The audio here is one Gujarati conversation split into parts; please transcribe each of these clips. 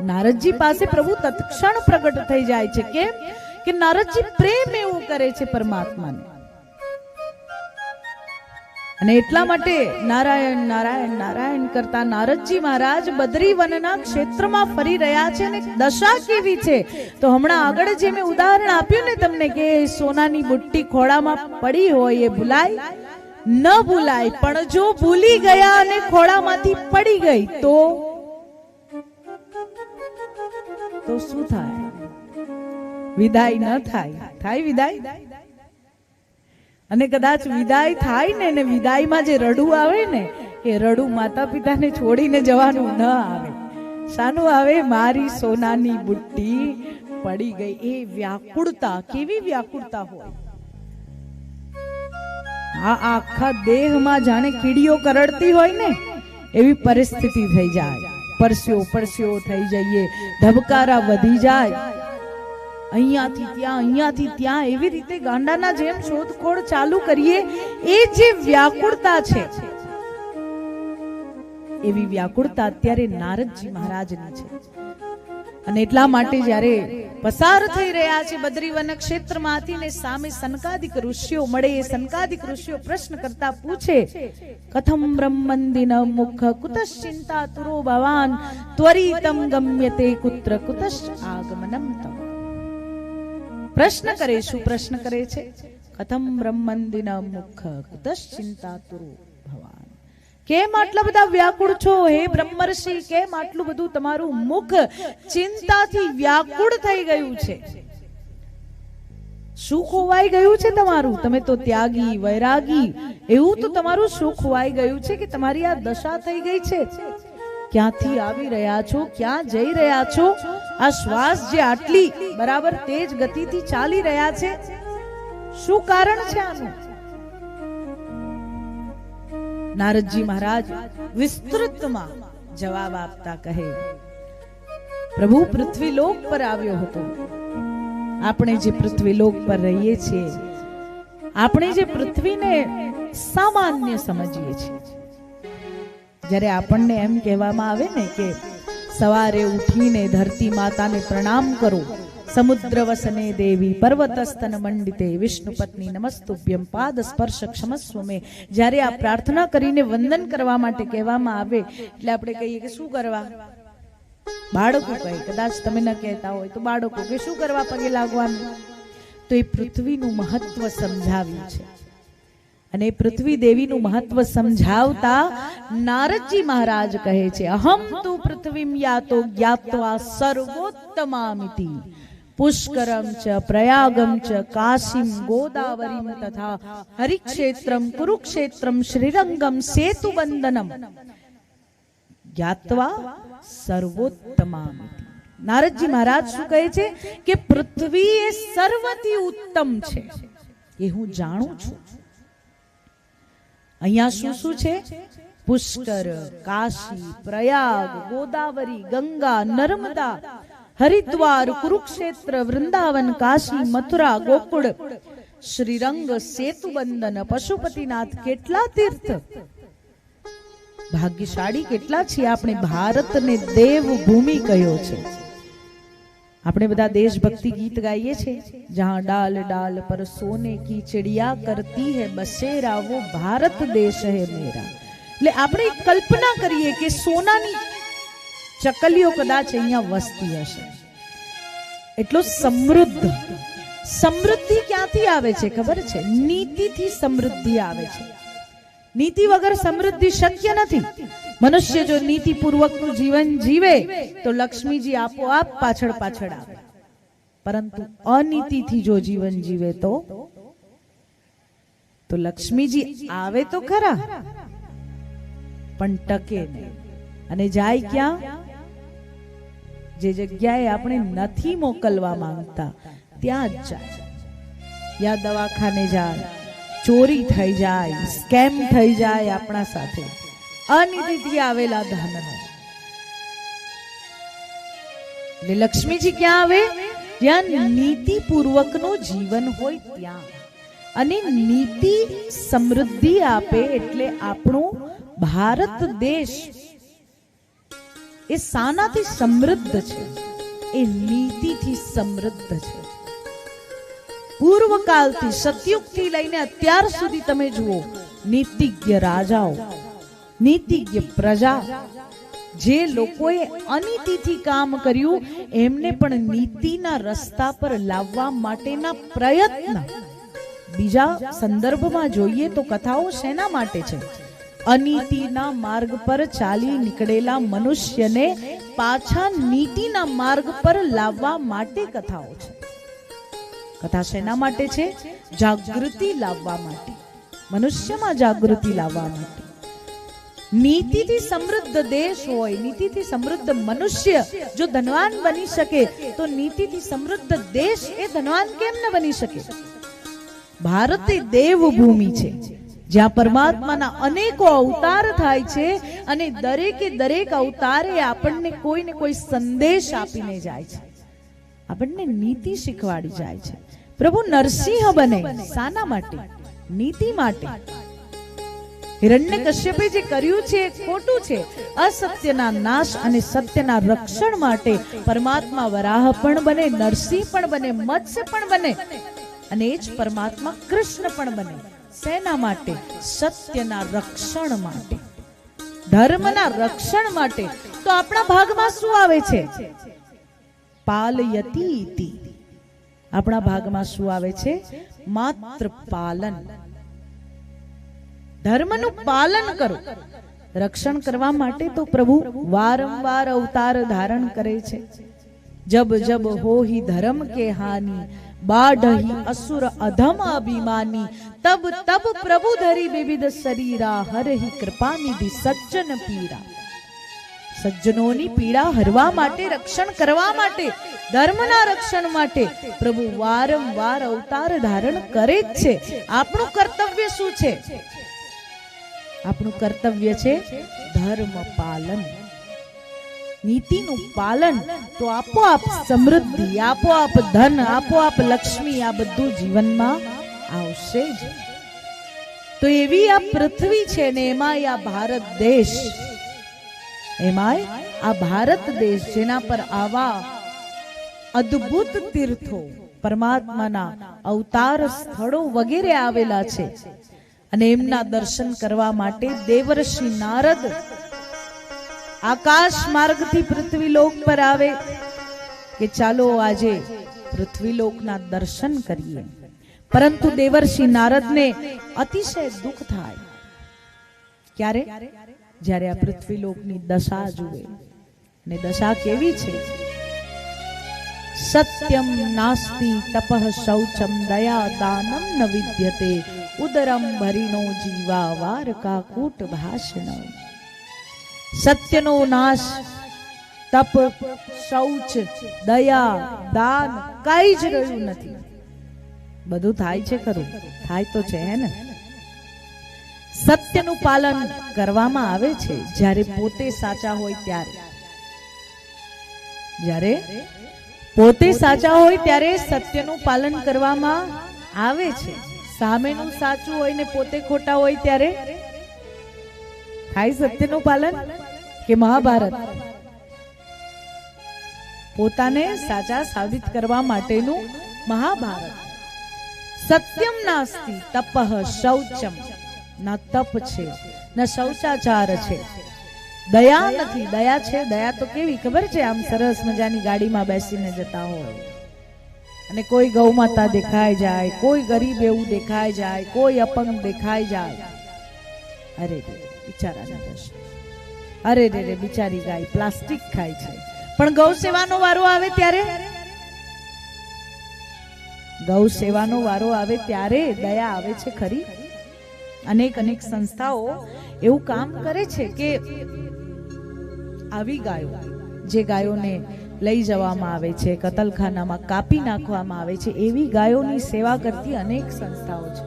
નારદજી પાસે પ્રભુ તત્ક્ષણ પ્રગટ થઈ જાય છે. કેમ? કે નારદજી પ્રેમ એવું કરે છે પરમાત્માને. અને એટલા માટે નારાયણ નારાયણ નારાયણ કરતા નારદજી મહારાજ બદ્રી વનના ક્ષેત્રમાં ફરી રહ્યા છે અને દશા કેવી છે? તો હમણાં આગળ જે મેં ઉદાહરણ આપ્યું ને તમને કે સોનાની બુટ્ટી ખોળામાં પડી હોય એ ભૂલાય? ન ભૂલાય, પણ જો ભૂલી ગયા અને ખોળામાંથી પડી ગઈ તો? તો શું થાય? વિદાય ન થાય. થાય વિદાય? અને કદાચ વિદાય થાય ને વિદાયમાં જે રડું આવે ને, એ રડું માતા પિતાને છોડીને જવાનું ન આવે. શાનું આવે, મારી સોનાની બુટ્ટી પડી ગઈ. એ વ્યાકુળતા, કેવી વ્યાકુળતા હોય? આ આખા દેહમાં જાણે કીડીઓ કરડતી હોય ને, એવી પરિસ્થિતિ થઈ જાય. પરસ્યો પરસ્યો થઈ જઈએ. ધબકારા વધી જાય. અહીંયાથી ત્યાં અહીંયાથી ત્યાં એવી રીતે ગાંડાના જેમ શોધખોળ ચાલુ કરીએ. એ જે વ્યાકુળતા છે, એવી વ્યાકુળતા અત્યારે નારદજી મહારાજની છે. અને એટલા માટે જ્યારે પસાર થઈ રહ્યા છે બદ્રીવન ક્ષેત્રમાંથી ને સામે સનકાદિક ઋષિઓ મળે એ સનકાદિક ઋષિઓ પ્રશ્ન કરતા પૂછે, કથમ બ્રહ્મંદિન મુખ કુતશ્ચિંતા તુરો ભવાન, ત્વરિતમ ગમ્યતે કુત્ર કુતશ્ચ આગમનમ તમ. પ્રશ્ન કરે, શું પ્રશ્ન કરે છે? કથમ બ્રહ્મંદિન મુખ કુતશ્ચિંતા તુરો ભવાન. કેમ આટલા બધા વ્યાકુળ છો? હે બ્રહ્મર્ષિ કેમ આટલું બધું તમારું મુખ ચિંતાથી વ્યાકુળ થઈ ગયું છે. શું ખોવાઈ ગયું છે તમારું? તમે તો ત્યાગી વૈરાગી. એવું તો તમારું શું ખોવાઈ ગયું છે કે તમારી આ દશા થઈ ગઈ છે? ક્યાંથી આવી રહ્યા છો? ક્યાં જઈ રહ્યા છો? આ શ્વાસ જે આટલી બરાબર તેજ ગતિથી ચાલી રહ્યા છે? શું કારણ છે આનું? નારદજી મહારાજ વિસ્તૃતમાં જવાબ આપતા કહે, પ્રભુ, પૃથ્વીલોક પર આવ્યો હતો. આપણે જે પૃથ્વીલોક પર રહીએ છીએ, આપણે જે પૃથ્વીને સામાન્ય સમજીએ છીએ. જ્યારે આપણને એમ કહેવામાં આવે ને કે સવારે ઉઠીને ધરતી માતાને પ્રણામ કરો સમુદ્ર દેવી પર્વતસ્તન મંડિતે વિષ્ણુ પત્ની નમસ્તુભ્યમ પાદ સ્પર્શ ક્ષમસ્વ જ્યારે આ પ્રાર્થના કરીને વંદન કરવા માટે કહેવામાં આવે, એટલે આપણે કહીએ કે શું કરવા? બાળકો કહે, કદાચ તમે ન કહેતા હોય તો બાળકો કે શું કરવા પગે લાગવાનું? તો એ પૃથ્વીનું મહત્વ સમજાવ્યું છે. અને પૃથ્વી દેવીનું મહત્વ સમજાવતા નારદજી મહારાજ કહે છે, અહમ તુ પૃથ્વીમ યાતો જ્ઞાત્વા સર્વોત્તમામિતિ. પુષ્કરમ ચ પ્રયાગમ ચ કાશીમ ગોદાવરીમ તથા હરિક્ષેત્રમ કુરુક્ષેત્રમ શ્રીરંગમ સેતુબંધનમ જ્ઞાત્વા સર્વોત્તમામ નારદજી મહારાજ શું કહે છે કે પૃથ્વી એ સર્વથી ઉત્તમ છે? એ હું જાણું છું. અહીંયા શું શું છે? પુષ્કર, કાશી, પ્રયાગ, ગોદાવરી, ગંગા, નર્મદા હરિદ્વાર કુરુક્ષેત્ર વૃંદાવન કાશી મથુરા ગોકુળ શ્રીરંગ સેતુબંધન પશુપતિનાથ કેટલા તીર્થ ભાગ્યશાળી કેટલા છીએ આપણે ભારતને દેવ ભૂમિ કયો છે આપણે બધા દેશભક્તિ ગીત ગાઈએ છીએ જહાં ડાલ ડાલ પર સોને કી ચિડિયા કરતી હે બસેરા વો ભારત દેશ હે મેરા એટલે આપણે કલ્પના કરીએ કે સોનાની ચકલીઓ કદાચ અહીંયા વસતી હશે. એટલો સમૃદ્ધ. સમૃદ્ધિ ક્યાંથી આવે છે ખબર છે? નીતિથી સમૃદ્ધિ આવે છે. નીતિ વગર સમૃદ્ધિ શક્ય નથી. મનુષ્ય જો નીતિ પૂર્વકનું જીવન જીવે, તો લક્ષ્મીજી આપોઆપ પાછળ પાછળ આવે. પરંતુ અનીતિથી જો જીવન જીવે તો? તો લક્ષ્મીજી આવે તો ખરા. પણ ટકે નહીં. અને જાય ક્યાં? જે જગ્યાએ આપણે નથી મોકલવા માંગતા, ત્યાં જ જાય યા દવાખાને જાય ચોરી થઈ જાય, સ્કેમ થઈ જાય આપણા સાથે. અનિધિથી આવેલા ધનનો. એટલે લક્ષ્મીજી ક્યાં આવે? જ્યાં નીતિ પૂર્વકનું જીવન હોય ત્યાં. અને નીતિ સમૃદ્ધિ આપે એટલે આપણો ભારત દેશ એ સાનાથી સમૃદ્ધ છે. એ નીતિથી સમૃદ્ધ છે. પૂર્વકાળથી સતયુગથી લઈને અત્યાર સુધી તમે જુઓ, નીતિજ્ઞ રાજાઓ, નીતિજ્ઞ પ્રજા, જે લોકોએ અનીતિથી કામ કર્યું, એમને પણ નીતિના રસ્તા પર લાવવા માટેના પ્રયત્ન. બીજા સંદર્ભમાં જોઈએ તો કથાઓ શેના માટે છે? અનીતિના માર્ગ પર ચાલી નીકળેલા મનુષ્યને પાછા નીતિના માર્ગ પર લાવવા માટે કથાઓ છે. કથા શેના માટે છે? જાગૃતિ લાવવા માટે. મનુષ્યમાં જાગૃતિ લાવવા માટે. નીતિથી સમૃદ્ધ દેશ હોય, નીતિથી સમૃદ્ધ મનુષ્ય જો ધનવાન બની શકે, તો નીતિથી સમૃદ્ધ દેશ એ ધનવાન કેમ ન બની શકે? ભારત એ દેવભૂમિ છે. જ્યાં પરમાત્માના અનેકો અવતાર થાય છે અને દરેકે દરેક અવતારે આપણને કોઈ ને કોઈ સંદેશ આપીને જાય છે. આપણને નીતિ શીખવાડી જાય છે. પ્રભુ નરસિંહ બને સાના માટે? નીતિ માટે? હિરણ્ય કશ્યપે જે કર્યું છે એ ખોટું છે. અસત્યના નાશ અને સત્યના રક્ષણ માટે પરમાત્મા વરાહ પણ બને, નરસિંહ પણ બને, મત્સ્ય પણ બને અને એ જ પરમાત્મા કૃષ્ણ પણ બને. શેના માટે, સત્યના રક્ષણ માટે, ધર્મના રક્ષણ માટે. તો આપણા ભાગમાં શું આવે છે? પાલયતી આપણા ભાગમાં શું આવે છે? માત્ર પાલન. ધર્મનું પાલન કરો. રક્ષણ કરવા માટે તો પ્રભુ વારંવાર અવતાર ધારણ કરે છે. જબ જબ હોહી ધર્મ કે હાની, બાઢહી અસુર અધમ અભિમાની તબ તબ પ્રભુ ધરી વિવિધ શરીરા હરહી કૃપા નિધિ સજ્જન પીરા સજ્જનોની પીડા હરવા માટે રક્ષણ કરવા માટે ધર્મના રક્ષણ માટે પ્રભુ વારંવાર અવતાર ધારણ કરે જ છે। આપણું કર્તવ્ય શું છે? આપણું કર્તવ્ય છે ધર્મ પાલન। નીતિનું પાલન તો આપોઆપ સમૃદ્ધિ, આપોઆપ ધન, આપોઆપ લક્ષ્મી આ બધું જીવનમાં આવશે જ. તો એવી આ પૃથ્વી છે ને એમાંય આ ભારત દેશ. એમાંય આ ભારત દેશ જેના પર આવા અદ્ભુત તીર્થો, પરમાત્માના અવતાર સ્થળો વગેરે આવેલા છે. અને એમના દર્શન કરવા માટે દેવર્ષિ નારદ આકાશ માર્ગથી પૃથ્વીલોક પર આવે કે ચાલો આજે પૃથ્વીલોકના દર્શન કરીએ. પરંતુ દેવર્ષિ નારદને અતિશય દુઃખ થાય. ક્યારે? જ્યારે આ પૃથ્વીલોકની દશા જુએ. અને દશા કેવી છે? સત્યમ નાસ્તિ તપઃ શૌચમ દયા દાનમ ન વિદ્યતે ઉદરમ ભરીનો જીવા વાર કાકૂટ ભાષણ. સત્યનો નાશ, તપ, શૌચ, દયા, દાન કઈ જ રહ્યું નથી. બધું થાય છે ખરું. થાય તો છે, હે ને? સત્યનું પાલન કરવામાં આવે છે, જ્યારે પોતે સાચા હોય ત્યારે. જ્યારે પોતે સાચા હોય ત્યારે સત્યનું પાલન કરવામાં આવે છે. સામેનું સાચું હોય ને પોતે ખોટા હોય ત્યારે? થાય સત્યનું પાલન કે મહાભારત? પોતાને સાચા સાબિત કરવા માટેનું મહાભારત. સત્યમ નાસ્તિ, તપઃ શૌચમ. ના તપ છે, ના શૌચાચાર છે. દયા નથી, દયા છે, દયા તો કેવી? ખબર છે આમ સરસ મજાની ગાડીમાં બેસીને જતા હોય. અને કોઈ ગૌ માતા દેખાય જાય, કોઈ ગરીબ એવું દેખાય જાય, કોઈ અપંગ દેખાય જાય. અરે રે બિચારા અરે રે રે, બિચારી ગાય પ્લાસ્ટિક ખાય છે. પણ ગૌ સેવાનો વારો આવે ત્યારે? ગૌ સેવાનો વારો આવે ત્યારે દયા આવે છે ખરી. અનેક અનેક સંસ્થાઓ એવું કામ કરે છે કે આવી ગાયો જે ગાયોને લઈ જવામાં આવે છે, કતલખાનામાં કાપી નાખવામાં આવે છે, એવી ગાયોની સેવા કરતી અનેક સંસ્થાઓ છે.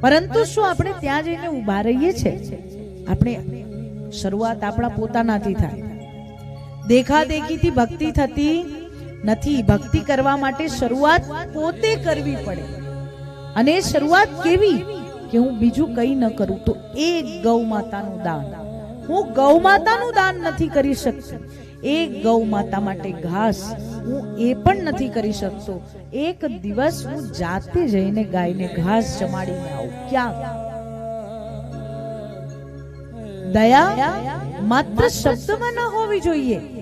પરંતુ શું આપણે ત્યાં જઈને ઊભા રહીએ છીએ આપણે શરૂઆત આપણા પોતાનાથી થાય. દેખા દેખીથી ભક્તિ થતી નથી, ભક્તિ કરવા માટે શરૂઆત પોતે કરવી પડે. અને શરૂઆત કેવી? કે હું બીજું કંઈ ન કરું, તો એક ગૌ માતાનું દાન. હું ગૌ માતાનું દાન નથી કરી શકતી. એક ગૌ માતા માટે ઘાસ હું એ પણ નથી કરી શકતો. એક દિવસ હું જાતે જઈને ગાયને ઘાસ જમાડીને આવું. ક્યાં? દયા માત્ર શબ્દમાં ન હોવી જોઈએ.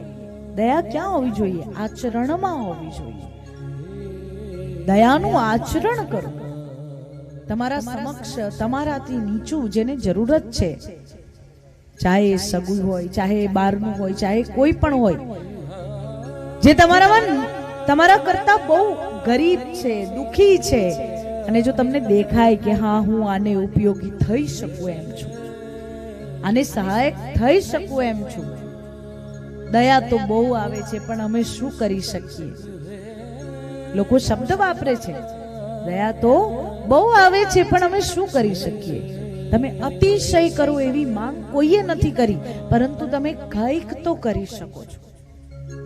દયા ક્યાં હોવી જોઈએ? આચરણમાં હોવી જોઈએ. દયાનું આચરણ કરો. તમારા સમક્ષ, તમારાથી નીચું જેને જરૂરત છે, ચાહે સગું હોય, ચાહે બારનું હોય, ચાહે કોઈ પણ હોય, જે તમારામાં તમારા કરતા બહુ ગરીબ છે, દુખી છે, અને જો તમને દેખાય કે હા, હું આને ઉપયોગી થઈ શકું એમ છું, આને સહાયક થઈ શકું એમ છું દયા તો બહુ આવે છે, પણ અમે શું કરી શકીએ? લોકો શબ્દ વાપરે છે, દયા તો બહુ આવે છે, પણ અમે શું કરી શકીએ? તમે અતિશય કરો એવી માંગ કોઈએ નથી કરી, પરંતુ તમે કંઈક તો કરી શકો છો.